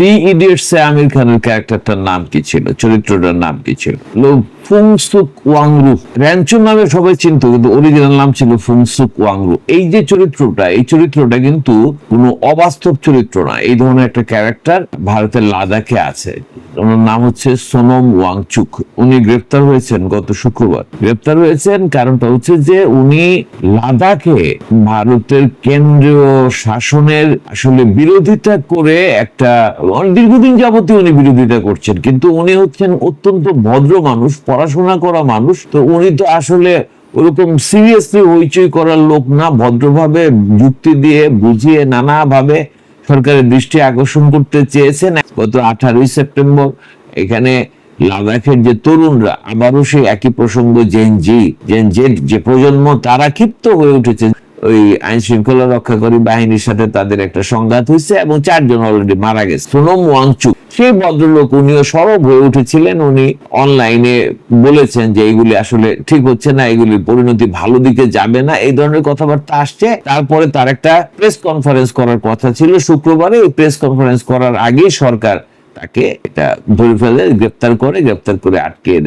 Three idiots এ আমির খানের ক্যারেক্টারটার নাম কি ছিল? চরিত্রটার নাম কি ছিল? ফুংসুক ওয়াংরু নামে সবাই কিন্তু অরিজিনাল নাম ছিল ফুংসুক ওয়াংরু এই যে চরিত্রটা, এই চরিত্রটা কিন্তু কোনো অবাস্তব চরিত্র না। এই ধরনের একটা ক্যারেক্টার ভারতের লাদাখে আছে। ওনার নাম হচ্ছে সোনম ওয়াংচুক উনি গ্রেফতার হয়েছেন গত শুক্রবার। গ্রেফতার হয়েছেন কারণটা হচ্ছে যে উনি লাদাখে ভারতের কেন্দ্রীয় শাসনের আসলে বিরোধিতা করে একটা অনেক দীর্ঘদিন যাবতীয় উনি বিরোধিতা করছেন, কিন্তু উনি হচ্ছেন অত্যন্ত ভদ্র মানুষ, পড়াশোনা করা মানুষ, তো উনি তো আসলে ওরকম সিরিয়াসলি হইচই করার লোক না, ভদ্রভাবে যুক্তি দিয়ে বুঝিয়ে নানাভাবে সরকারের দৃষ্টি আকর্ষণ করতে চেয়েছেন। গত আঠারোই সেপ্টেম্বর এখানে লাদাখের যে তরুণরা, আবারও সেই একই প্রসঙ্গ জেন জি জেন জেড যে প্রজন্ম, তারা ক্ষিপ্ত হয়ে উঠেছে ওই আইন শৃঙ্খলা রক্ষাকারী বাহিনীর সাথে তাদের একটা সংঘাত হয়েছে এবং চারজন অলরেডি মারা গেছে। সোনম ওয়াংচুক সেই ভদ্রলোক উনিও সরব হয়ে উঠেছিলেন। উনি অনলাইনে বলেছেন যে এইগুলি আসলে ঠিক হচ্ছে না, এগুলির পরিণতি ভালো দিকে যাবে না, এই ধরনের কথাবার্তা আসছে। তারপরে তার একটা প্রেস কনফারেন্স করার কথা ছিল শুক্রবারে। এই প্রেস কনফারেন্স করার আগেই সরকার তাকে এটা ধরে ফেলে, গ্রেপ্তার করে গ্রেপ্তার করে আটকে দেয়।